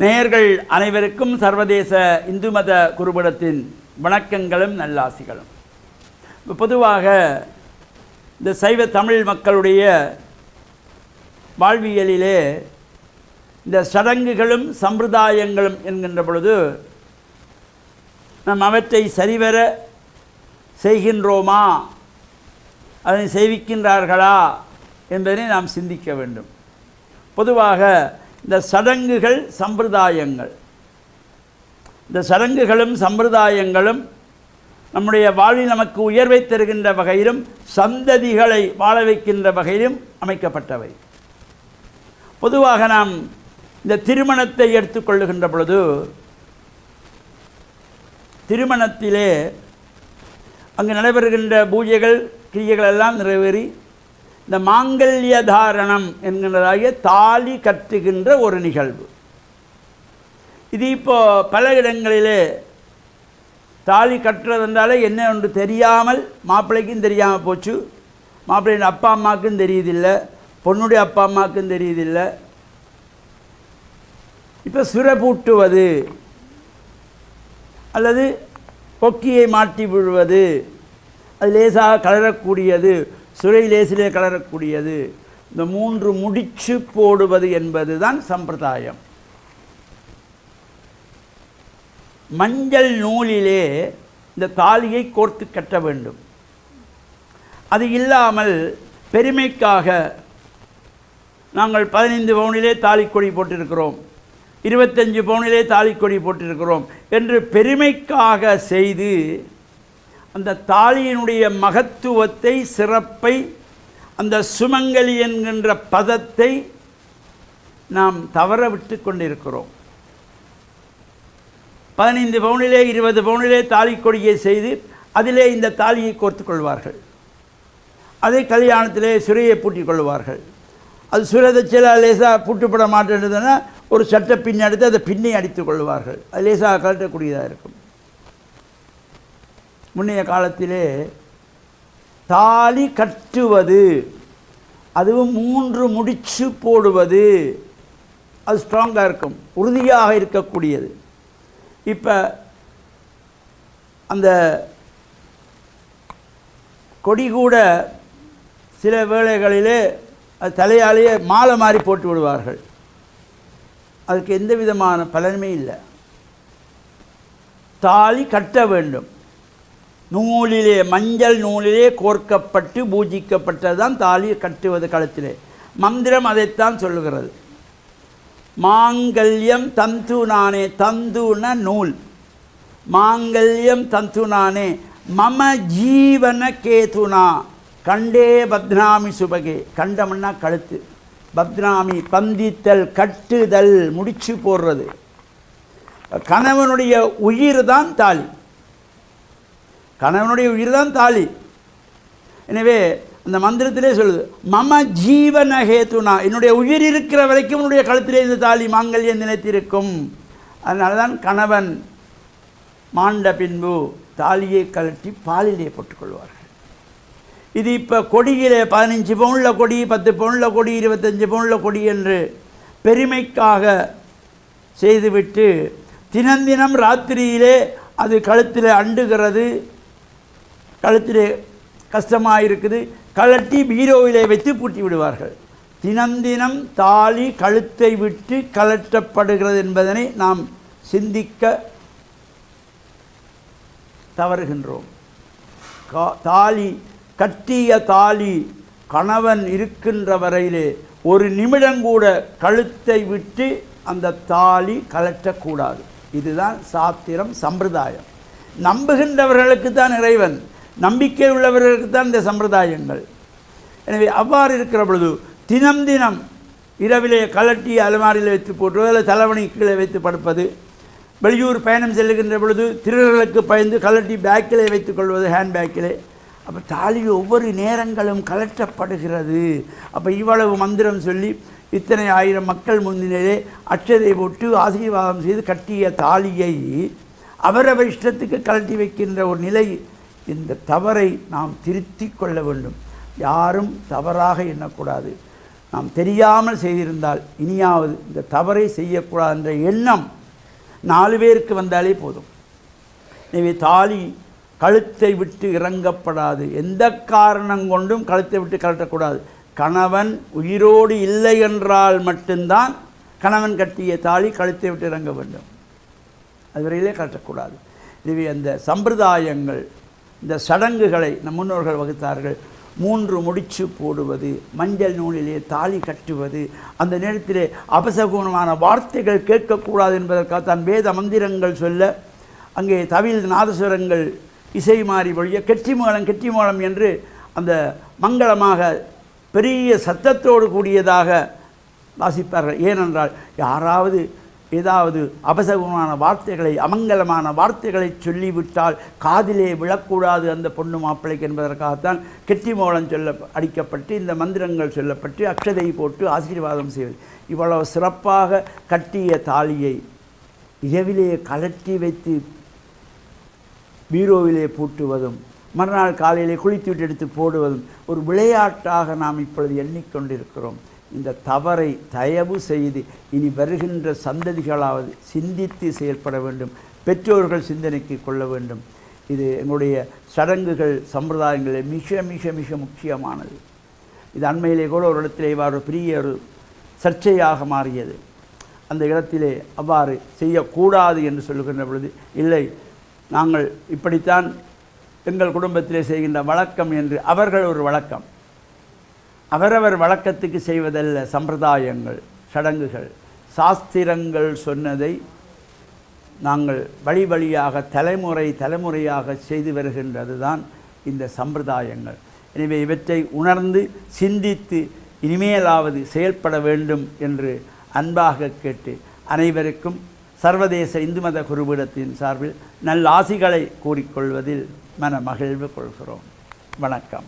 நேயர்கள் அனைவருக்கும் சர்வதேச இந்து மத குருபடத்தின் வணக்கங்களும் நல்லாசிகளும். இப்போ பொதுவாக இந்த சைவ தமிழ் மக்களுடைய வாழ்வியலிலே இந்த சடங்குகளும் சம்பிரதாயங்களும் என்கின்ற பொழுது நாம் அவற்றை சரிவர செய்கின்றோமா? அதை செய்விக்கின்றார்களா? என்பதை நாம் சிந்திக்க வேண்டும். பொதுவாக இந்த சடங்குகள் சம்பிரதாயங்கள். இந்த சடங்குகளும் சம்பிரதாயங்களும் நம்முடைய வாழ்வில் நமக்கு உயர்வை தருகின்ற வகையிலும் சந்ததிகளை வாழ வைக்கின்ற வகையிலும் அமைக்கப்பட்டவை. பொதுவாக நாம் இந்த திருமணத்தை எடுத்துக்கொள்ளுகின்ற பொழுது திருமணத்திலே அங்கு நடைபெறுகின்ற பூஜைகள் கிரியைகள் எல்லாம் நிறைவேறி இந்த மாங்கல்ய தாரணம் என்கின்றதாகிய தாலி கட்டுகின்ற ஒரு நிகழ்வு. இது இப்போ பல இடங்களிலே தாலி கட்டுறதுன்றாலே என்ன ஒன்று தெரியாமல் மாப்பிள்ளைக்கும் தெரியாமல் போச்சு. மாப்பிள்ளையின் அப்பா அம்மாவுக்கும் தெரியுதில்லை. பொண்ணுடைய அப்பா அம்மாவுக்கும் தெரியுதில்லை. இப்போ சுரப்பூட்டுவது அல்லது கொக்கியை மாட்டி விழுவது அது லேசாக கலரக்கூடியது சுரை லேசிலே கலரக்கூடியது. இந்த மூன்று முடிச்சு போடுவது என்பது தான் சம்பிரதாயம். மஞ்சள் நூலிலே இந்த தாலியை கோர்த்து கட்ட வேண்டும். அது இல்லாமல் பெருமைக்காக நாங்கள் பதினைந்து பவுனிலே தாலிக்கொடி போட்டிருக்கிறோம். இருபத்தஞ்சு பவுனிலே தாலிக்கொடி போட்டிருக்கிறோம் என்று பெருமைக்காக செய்து அந்த தாலியினுடைய மகத்துவத்தை சிறப்பை அந்த சுமங்கலி என்கின்ற பதத்தை நாம் தவற விட்டு கொண்டிருக்கிறோம். பதினைந்து பவுனிலே இருபது பவுனிலே தாலி கொடியை செய்து அதிலே இந்த தாலியை கோர்த்து கொள்வார்கள். அதை கல்யாணத்திலே சுரையை பூட்டிக் கொள்வார்கள். அது சுரதச்சில லேசாக பூட்டுப்பட மாட்டேன்றதுன்னா ஒரு சட்டை பின் எடுத்து அதை பின்னி அடித்துக் கொள்வார்கள். அது லேசாக கழட்டக்கூடியதாக இருக்கும். முன்னைய காலத்திலே தாலி கட்டுவது அதுவும் மூன்று முடிச்சு போடுவது அது ஸ்ட்ராங்காக இருக்கும் உறுதியாக இருக்கக்கூடியது. இப்போ அந்த கொடி கூட சில வேளைகளிலே அது தலையாலேயே மாலை மாதிரி போட்டு விடுவார்கள். அதுக்கு எந்த விதமான பலனுமே இல்லை. தாலி கட்ட வேண்டும். நூலிலே மஞ்சள் நூலிலே கோர்க்கப்பட்டு பூஜிக்கப்பட்டது தான் தாலி கட்டுவது கழுத்திலே மந்திரம் அதைத்தான் சொல்லுகிறது. மாங்கல்யம் தந்து நானே தந்துன நூல். மாங்கல்யம் தந்து நானே மம ஜீவன கேதுனா. கண்டே பத்னாமி சுபகே. கண்டம்னா கழுத்து. பத்னாமி பந்தித்தல் கட்டுதல் முடிச்சு போடுறது. கணவனுடைய உயிர் தான் தாலி. கணவனுடைய உயிர் தான் தாலி எனவே அந்த மந்திரத்திலே சொல்லுது மம ஜீவன ஹேத்துனா என்னுடைய உயிர் இருக்கிற வரைக்கும் உன்னுடைய கழுத்திலே இந்த தாலி மாங்கல்யம் நினைத்திருக்கும் அதனால தான் கணவன் மாண்ட பின்பு தாலியை கழட்டி பாலிலே போட்டுக்கொள்வார்கள். இது இப்போ கொடியிலே பதினஞ்சு பவுனில் கொடி பத்து பவுனில் கொடி இருபத்தஞ்சி பவுனில் கொடி என்று பெருமைக்காக செய்துவிட்டு தினந்தினம் ராத்திரியிலே அது கழுத்தில் அண்டுகிறது. கழுத்தில் கஷ்டமாக இருக்குது கழட்டி பீரோவிலே வைத்து பூட்டி விடுவார்கள் தினம் தினம் தாலி கழுத்தை விட்டு கலட்டப்படுகிறது என்பதனை நாம் சிந்திக்க தவறுகின்றோம். கா தாலி கட்டிய தாலி கணவன் இருக்கின்ற வரையிலே ஒரு நிமிடம் கூட கழுத்தை விட்டு அந்த தாலி கலட்டக்கூடாது இதுதான் சாத்திரம் சம்பிரதாயம். நம்புகின்றவர்களுக்கு தான் இறைவன் நம்பிக்கை உள்ளவர்களுக்கு தான் இந்த சம்பிரதாயங்கள். எனவே அவ்வாறு இருக்கிற பொழுது தினம் தினம் இரவிலே கலட்டி அலமாரியில் வைத்து போட்டு அல்லது தலைவணி கீழே வைத்து படுப்பது வெளியூர் பயணம் செல்லுகின்ற பொழுது திருடர்களுக்கு பயந்து கலட்டி பேக்கிலே வைத்துக் கொள்வது ஹேண்ட்பேக்கிலே அப்போ தாலி ஒவ்வொரு நேரங்களும் கலட்டப்படுகிறது. அப்போ இவ்வளவு மந்திரம் சொல்லி இத்தனை ஆயிரம் மக்கள் முந்தினரே அச்சதை போட்டு ஆசீர்வாதம் செய்து கட்டிய தாலியை அவரவர் இஷ்டத்துக்கு கலட்டி வைக்கின்ற ஒரு நிலை இந்த தவறை நாம் திருத்தி கொள்ள வேண்டும். யாரும் தவறாக எண்ணக்கூடாது. நாம் தெரியாமல் செய்திருந்தால் இனியாவது இந்த தவறை செய்யக்கூடாது என்ற எண்ணம் நாலு பேருக்கு வந்தாலே போதும். எனவே தாலி கழுத்தை விட்டு இறங்கப்படாது. எந்த காரணம் கொண்டும் கழுத்தை விட்டு கழட்டக்கூடாது கணவன் உயிரோடு இல்லை என்றால் மட்டும்தான் கணவன் கட்டிய தாலி கழுத்தை விட்டு இறங்க வேண்டும். அதுவரையிலே கட்டக்கூடாது எனவே அந்த சம்பிரதாயங்கள் இந்த சடங்குகளை நம் முன்னோர்கள் வகுத்தார்கள். மூன்று முடிச்சு போடுவது மஞ்சள் நூலிலே தாலி கட்டுவது அந்த நேரத்திலே அபசகுணமான வார்த்தைகள் கேட்கக்கூடாது என்பதற்காகத்தான் வேத மந்திரங்கள் சொல்ல அங்கே தவில் நாதஸ்வரங்கள் இசை மாறி வழிய கெட்டிமேளம் கெட்டிமேளம் என்று அந்த மங்களமாக பெரிய சத்தத்தோடு கூடியதாக வாசிப்பார்கள். ஏனென்றால் யாராவது ஏதாவது அபசகுணமான வார்த்தைகளை அமங்கலமான வார்த்தைகளை சொல்லிவிட்டால் காதிலே விழக்கூடாது அந்த பொண்ணு மாப்பிள்ளைக்கு என்பதற்காகத்தான் கெட்டிமோளம் சொல்ல அடிக்கப்பட்டு இந்த மந்திரங்கள் சொல்லப்பட்டு அக்ஷதை போட்டு ஆசீர்வாதம் செய்வது. இவ்வளவு சிறப்பாக கட்டிய தாலியை இரவிலே கலட்டி வைத்து பீரோவிலே பூட்டுவதும் மறுநாள் காலையிலே குளித்துவிட்டு எடுத்து போடுவதும் ஒரு விளையாட்டாக நாம் இப்பொழுது எண்ணிக்கொண்டிருக்கிறோம். இந்த தவறை தயவு செய்து இனி வருகின்ற சந்ததிகளாவது சிந்தித்து செயல்பட வேண்டும். பெற்றோர்கள் சிந்தனைக்கு கொள்ள வேண்டும். இது எங்களுடைய சடங்குகள் சம்பிரதாயங்களில் மிக மிக மிக முக்கியமானது. இது அண்மையிலே கூட ஒரு இடத்திலே இவ்வாறு பெரிய ஒரு சர்ச்சையாக மாறியது. அந்த இடத்திலே அவ்வாறு செய்யக்கூடாது என்று சொல்லுகின்ற பொழுது இல்லை நாங்கள் இப்படித்தான் எங்கள் குடும்பத்திலே செய்கின்ற வழக்கம் என்று அவர்கள் ஒரு வழக்கம். அவரவர் வழக்கத்துக்கு செய்வதல்ல சம்பிரதாயங்கள் சடங்குகள். சாஸ்திரங்கள் சொன்னதை நாங்கள் வழி வழியாக தலைமுறை தலைமுறையாக செய்து வருகின்றது தான் இந்த சம்பிரதாயங்கள். எனவே இவற்றை உணர்ந்து சிந்தித்து இனிமேலாவது செயல்பட வேண்டும் என்று அன்பாக கேட்டு அனைவருக்கும் சர்வதேச இந்து மத குருபீடத்தின் சார்பில் நல்ல ஆசிகளை கூறிக்கொள்வதில் மன மகிழ்வு கொள்கிறோம். வணக்கம்.